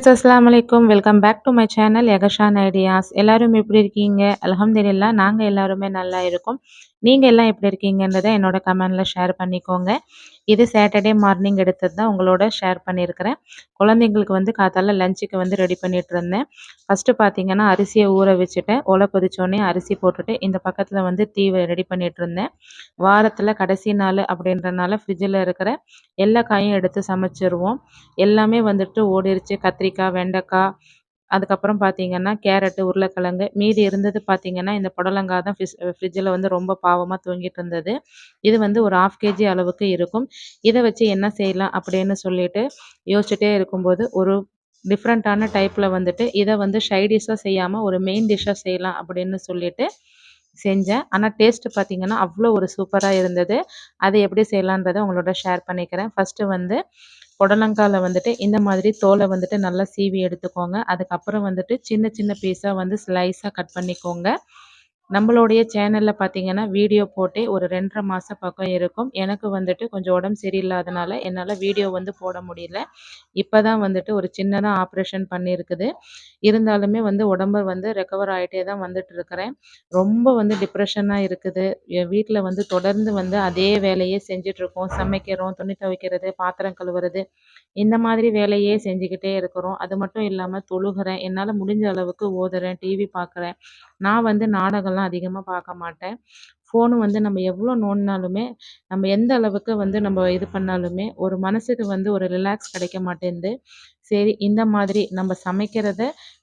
Friends அஸ்லாம் வலைக்கும் welcome back to my channel யகஷான் ideas எல்லாரும் எப்படி இருக்கீங்க? அலமதுல்லா நாங்கள் எல்லாருமே நல்லா இருக்கோம். நீங்கள் எல்லாம் எப்படி இருக்கீங்கன்றதை என்னோட கமெண்டில் ஷேர் பண்ணிக்கோங்க. இது சாட்டர்டே மார்னிங் எடுத்தது தான் உங்களோட ஷேர் பண்ணியிருக்கிறேன். குழந்தைங்களுக்கு வந்து காத்தால லஞ்சுக்கு வந்து ரெடி பண்ணிட்டு இருந்தேன். ஃபஸ்ட்டு பார்த்தீங்கன்னா அரிசியை ஊற வச்சுட்டேன். ஒலை கொதிச்சோடனே அரிசி போட்டுட்டு இந்த பக்கத்தில் வந்து தீ ரெடி பண்ணிட்டு இருந்தேன். வாரத்தில் கடைசி நாள் அப்படின்றனால ஃப்ரிட்ஜில் இருக்கிற எல்லா காயும் எடுத்து சமைச்சிருவோம். எல்லாமே வந்துட்டு ஓடிருச்சு. கத்திரிக்காய் வெண்டைக்காய் அதுக்கப்புறம் பார்த்தீங்கன்னா கேரட்டு உருளைக்கிழங்கு மீதி இருந்தது பார்த்தீங்கன்னா இந்த புடலங்காய் தான் ஃபிஸ் ஃப்ரிட்ஜில் வந்து ரொம்ப பாவமாக தூங்கிட்டு இருந்தது. இது வந்து ஒரு ஆஃப் கேஜி அளவுக்கு இருக்கும். இதை வச்சு என்ன செய்யலாம் அப்படின்னு சொல்லிட்டு யோசிச்சுட்டே இருக்கும்போது ஒரு டிஃப்ரெண்ட்டான டைப்பில் வந்துட்டு இதை வந்து ஷைடிஷாக செய்யாமல் ஒரு மெயின் டிஷ்ஷாக செய்யலாம் அப்படின்னு சொல்லிட்டு செஞ்சேன். ஆனால் டேஸ்ட்டு பார்த்தீங்கன்னா அவ்வளோ ஒரு சூப்பராக இருந்தது. அதை எப்படி செய்யலான்றதை உங்களோட ஷேர் பண்ணிக்கிறேன். ஃபஸ்ட்டு வந்து புடலங்காயில் வந்துட்டு இந்த மாதிரி தோலை வந்துட்டு நல்லா சீவி எடுத்துக்கோங்க. அதுக்கப்புறம் வந்துட்டு சின்ன சின்ன பீஸாக வந்து ஸ்லைஸாக கட் பண்ணிக்கோங்க. நம்மளுடைய சேனலில் பார்த்தீங்கன்னா வீடியோ போட்டே ஒரு ரெண்டரை மாதம் பக்கம் இருக்கும். எனக்கு வந்துட்டு கொஞ்சம் உடம்பு சரியில்லாதனால என்னால் வீடியோ வந்து போட முடியல. இப்போ தான் வந்துட்டு ஒரு சின்னதாக ஆப்ரேஷன் பண்ணியிருக்குது இருந்தாலுமே வந்து உடம்பு வந்து ரெக்கவர் ஆகிட்டே தான் வந்துட்டு இருக்கிறேன் ரொம்ப வந்து டிப்ரெஷனாக இருக்குது. வீட்டில் வந்து தொடர்ந்து வந்து அதே வேலையே செஞ்சிட்ருக்கோம். சமைக்கிறோம் துணி துவைக்கிறது பாத்திரம் கழுவுறது. இந்த மாதிரி வேலையே செஞ்சுக்கிட்டே இருக்கிறோம். அது மட்டும் இல்லாமல் தொழுகிறேன். என்னால் முடிஞ்ச அளவுக்கு ஓதுறேன் டிவி பார்க்குறேன் நான் வந்து நாடகம்லாம் அதிகமாக பார்க்க மாட்டேன். ஃபோனு வந்து நம்ம எவ்வளோ நோண்டினாலுமே நம்ம எந்த அளவுக்கு வந்து நம்ம இது பண்ணாலுமே ஒரு மனசுக்கு வந்து ஒரு ரிலாக்ஸ் கிடைக்க மாட்டேங்குது சரி இந்த மாதிரி நம்ம சமைக்கிறத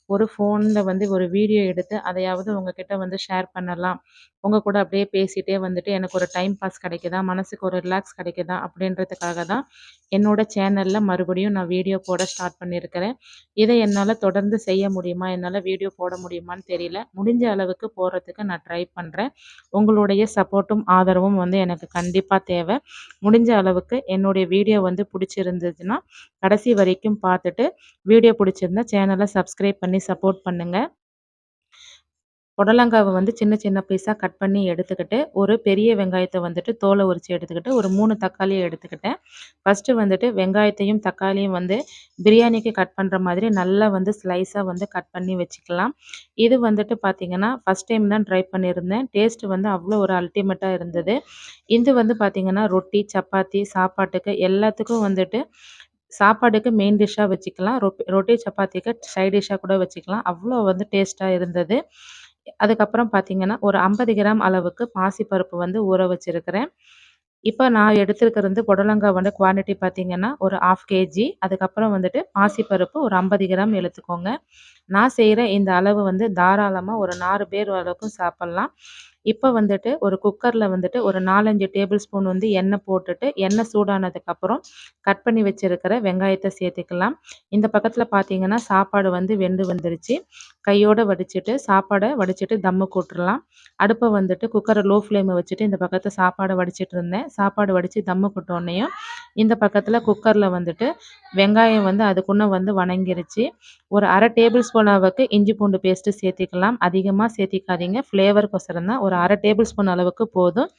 ஒரு ஃபோனில் வந்து ஒரு வீடியோ எடுத்து அதையாவது உங்ககிட்ட வந்து ஷேர் பண்ணலாம். உங்கள் கூட அப்படியே பேசிகிட்டே வந்துட்டு எனக்கு ஒரு டைம் பாஸ் கிடைக்குதா? மனசுக்கு ஒரு ரிலாக்ஸ் கிடைக்குதா? அப்படின்றதுக்காக தான் என்னோடய சேனலில் மறுபடியும் நான் வீடியோ போட ஸ்டார்ட் பண்ணியிருக்கிறேன். இதை என்னால் தொடர்ந்து செய்ய முடியுமா? என்னால் வீடியோ போட முடியுமான்னு தெரியல. முடிஞ்ச அளவுக்கு போகிறதுக்கு நான் ட்ரை பண்ணுறேன் உங்களுடைய சப்போர்ட்டும் ஆதரவும் வந்து எனக்கு கண்டிப்பாக தேவை. முடிஞ்ச அளவுக்கு என்னுடைய வீடியோ வந்து பிடிச்சிருந்ததுன்னா கடைசி வரைக்கும் பார்த்துட்டு வீடியோ பிடிச்சிருந்தா சேனலை சப்ஸ்கிரைப் பண்ணி சப்போர்ட் பண்ணுங்கள் புடலங்காவை வந்து சின்ன சின்ன பீஸாக கட் பண்ணி எடுத்துக்கிட்டு ஒரு பெரிய வெங்காயத்தை வந்துட்டு தோலை உரித்து எடுத்துக்கிட்டு ஒரு மூணு தக்காளியை எடுத்துக்கிட்டேன். ஃபஸ்ட்டு வந்துட்டு வெங்காயத்தையும் தக்காளியும் வந்து பிரியாணிக்கு கட் பண்ணுற மாதிரி நல்லா வந்து ஸ்லைஸாக வந்து கட் பண்ணி வச்சுக்கலாம். இது வந்துட்டு பார்த்திங்கன்னா ஃபஸ்ட் டைம் தான் ட்ரை பண்ணியிருந்தேன். டேஸ்ட்டு வந்து அவ்வளோ ஒரு அல்டிமேட்டாக இருந்தது. இது வந்து பார்த்திங்கன்னா ரொட்டி சப்பாத்தி சாப்பாட்டுக்கு எல்லாத்துக்கும் வந்துட்டு சாப்பாடுக்கு மெயின் டிஷ்ஷாக வச்சுக்கலாம். ரொட்டி ரொட்டி சப்பாத்திக்கு சைட் டிஷ்ஷாக கூட வச்சுக்கலாம். அவ்வளோ வந்து டேஸ்ட்டாக இருந்தது. அதுக்கப்புறம் பார்த்தீங்கன்னா ஒரு ஐம்பது கிராம் அளவுக்கு பாசிப்பருப்பு வந்து ஊற வச்சுருக்கிறேன். இப்போ நான் எடுத்துருக்கிறது வந்து புடலங்காய் வந்து குவான்டிட்டி பார்த்தீங்கன்னா ஒரு ஆஃப் கேஜி அதுக்கப்புறம் வந்துட்டு பாசிப்பருப்பு ஒரு ஐம்பது கிராம் எடுத்துக்கோங்க. நான் செய்கிற இந்த அளவு வந்து தாராளமாக ஒரு நாலு பேர் அளவுக்கும் சாப்பிட்லாம். இப்போ வந்துட்டு ஒரு குக்கரில் வந்துட்டு ஒரு நாலஞ்சு டேபிள் ஸ்பூன் வந்து எண்ணெய் போட்டுட்டு எண்ணெய் சூடானதுக்கப்புறம் கட் பண்ணி வச்சுருக்கிற வெங்காயத்தை சேர்த்துக்கலாம். இந்த பக்கத்தில் பார்த்தீங்கன்னா சாப்பாடு வந்து வெந்து வந்துருச்சு. கையோடு வடிச்சிட்டு சாப்பாடை வடிச்சிட்டு தம்மு கூட்டுடலாம் அடுப்பை வந்துட்டு குக்கரை லோ ஃப்ளேமை வச்சுட்டு இந்த பக்கத்தை சாப்பாடை வடிச்சிட்டு இருந்தேன். சாப்பாடு வடித்து தம்மு கூட்டோன்னையும் இந்த பக்கத்தில் குக்கரில் வந்துட்டு வெங்காயம் வந்து அதுக்குள்ளே வந்து வணங்கிருச்சு. ஒரு அரை டேபிள் ஸ்பூன் அளவுக்கு இஞ்சி பூண்டு பேஸ்ட்டு சேர்த்திக்கலாம். அதிகமாக சேர்த்திக்காதீங்க. ஃப்ளேவருக்கொசரம் தான் ஒரு அரை டேபிள் ஸ்பூன் அளவுக்கு போதும்.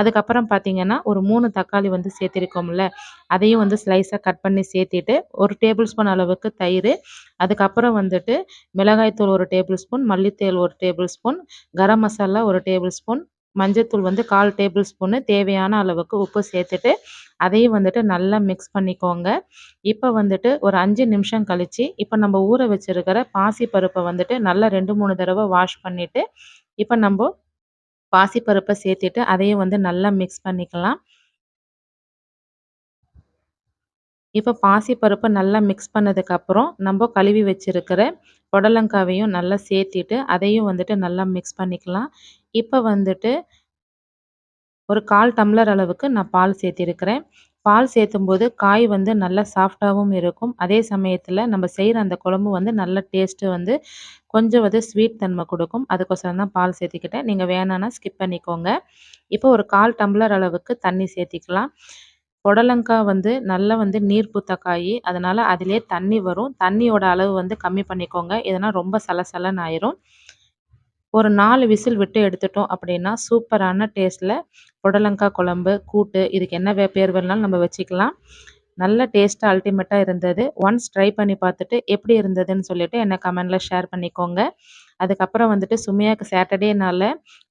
அதுக்கப்புறம் பார்த்தீங்கன்னா ஒரு மூணு தக்காளி வந்து சேர்த்திருக்கோம்ல அதையும் வந்து ஸ்லைஸாக கட் பண்ணி சேர்த்திட்டு ஒரு டேபிள் ஸ்பூன் அளவுக்கு தயிர் அதுக்கப்புறம் வந்துட்டு மிளகாய்த்தூள் ஒரு டேபிள் ஸ்பூன் மல்லித்தூள் ஒரு டேபிள் ஸ்பூன் கரம் மசாலா ஒரு டேபிள் ஸ்பூன் மஞ்சத்தூள் வந்து கால் டேபிள் ஸ்பூனு தேவையான அளவுக்கு உப்பு சேர்த்துட்டு அதையும் வந்துட்டு நல்லா மிக்ஸ் பண்ணிக்கோங்க. இப்போ வந்துட்டு ஒரு அஞ்சு நிமிஷம் கழித்து இப்போ நம்ம ஊற வச்சுருக்கிற பாசி பருப்பை வந்துட்டு நல்லா ரெண்டு மூணு தடவை வாஷ் பண்ணிவிட்டு இப்போ நம்ம பாசிப்பருப்பை சேர்த்துட்டு அதையும் வந்து நல்லா மிக்ஸ் பண்ணிக்கலாம். இப்போ பாசிப்பருப்பை நல்லா மிக்ஸ் பண்ணதுக்கப்புறம் நம்ம கழுவி வச்சுருக்கிற புடலங்காவையும் நல்லா சேர்த்திட்டு அதையும் வந்துட்டு நல்லா மிக்ஸ் பண்ணிக்கலாம். இப்போ வந்துட்டு ஒரு கால் டம்ளர் அளவுக்கு நான் பால் சேர்த்திருக்கிறேன். பால் சேர்த்தும்போது காய் வந்து நல்லா சாஃப்டாகவும் இருக்கும். அதே சமயத்தில் நம்ம செய்கிற அந்த குழம்பு வந்து நல்ல டேஸ்ட்டு வந்து கொஞ்சம் வந்து ஸ்வீட் தன்மை கொடுக்கும். அதுக்கோசரம் தான் பால் சேர்த்திக்கிட்டேன். நீங்கள் வேணான்னா ஸ்கிப் பண்ணிக்கோங்க. இப்போ ஒரு கால் டம்ளர் அளவுக்கு தண்ணி சேர்த்திக்கலாம். புடலங்காய் வந்து நல்லா வந்து நீர் பூத்த காய் அதனால் அதிலே தண்ணி வரும். தண்ணியோட அளவு வந்து கம்மி பண்ணிக்கோங்க. இதனால் ரொம்ப சலசலன்னு ஆயிரும். ஒரு நாலு விசில் விட்டு எடுத்துட்டோம் அப்படின்னா சூப்பரான டேஸ்ட்டில் புடலங்காய் குழம்பு கூட்டு இதுக்கு என்ன வே பேர் வேணாலும் நம்ம வச்சுக்கலாம். நல்ல டேஸ்ட்டாக அல்டிமேட்டாக இருந்தது. ஒன்ஸ் ட்ரை பண்ணி பார்த்துட்டு எப்படி இருந்ததுன்னு சொல்லிட்டு என்னை கமெண்டில் ஷேர் பண்ணிக்கோங்க. அதுக்கப்புறம் வந்துட்டு சுமையாக்கு சாட்டர்டேனால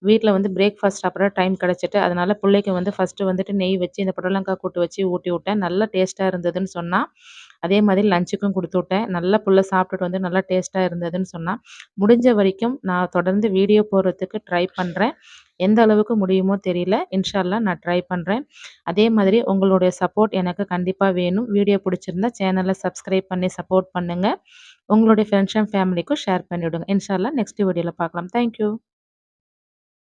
வீட்டில் வந்து பிரேக்ஃபாஸ்ட் அப்புறம் டைம் கிடச்சிட்டு அதனால் பிள்ளைக்கு வந்து ஃபஸ்ட்டு வந்துட்டு நெய் வச்சு இந்த புடலங்காய் கூட்டு வச்சு ஊட்டி விட்டேன். நல்ல டேஸ்ட்டாக இருந்ததுன்னு சொன்னால் அதே மாதிரி லஞ்சுக்கும் கொடுத்து விட்டேன். நல்லா புள்ள சாப்பிட்டுட்டு வந்து நல்லா டேஸ்ட்டாக இருந்ததுன்னு சொன்னால் முடிஞ்ச வரைக்கும் நான் தொடர்ந்து வீடியோ போடுறதுக்கு ட்ரை பண்ணுறேன் எந்த அளவுக்கு முடியுமோ தெரியல. இன்ஷால்லா நான் ட்ரை பண்ணுறேன் அதே மாதிரி உங்களுடைய சப்போர்ட் எனக்கு கண்டிப்பாக வேணும். வீடியோ பிடிச்சிருந்தா சேனலை சப்ஸ்கிரைப் பண்ணி சப்போர்ட் பண்ணுங்கள் உங்களுடைய ஃப்ரெண்ட்ஸ் அண்ட் ஃபேமிலிக்கும் ஷேர் பண்ணிவிடுங்க. இன்ஷால்லா நெக்ஸ்ட் வீடியோவில் பார்க்கலாம். தேங்க்யூ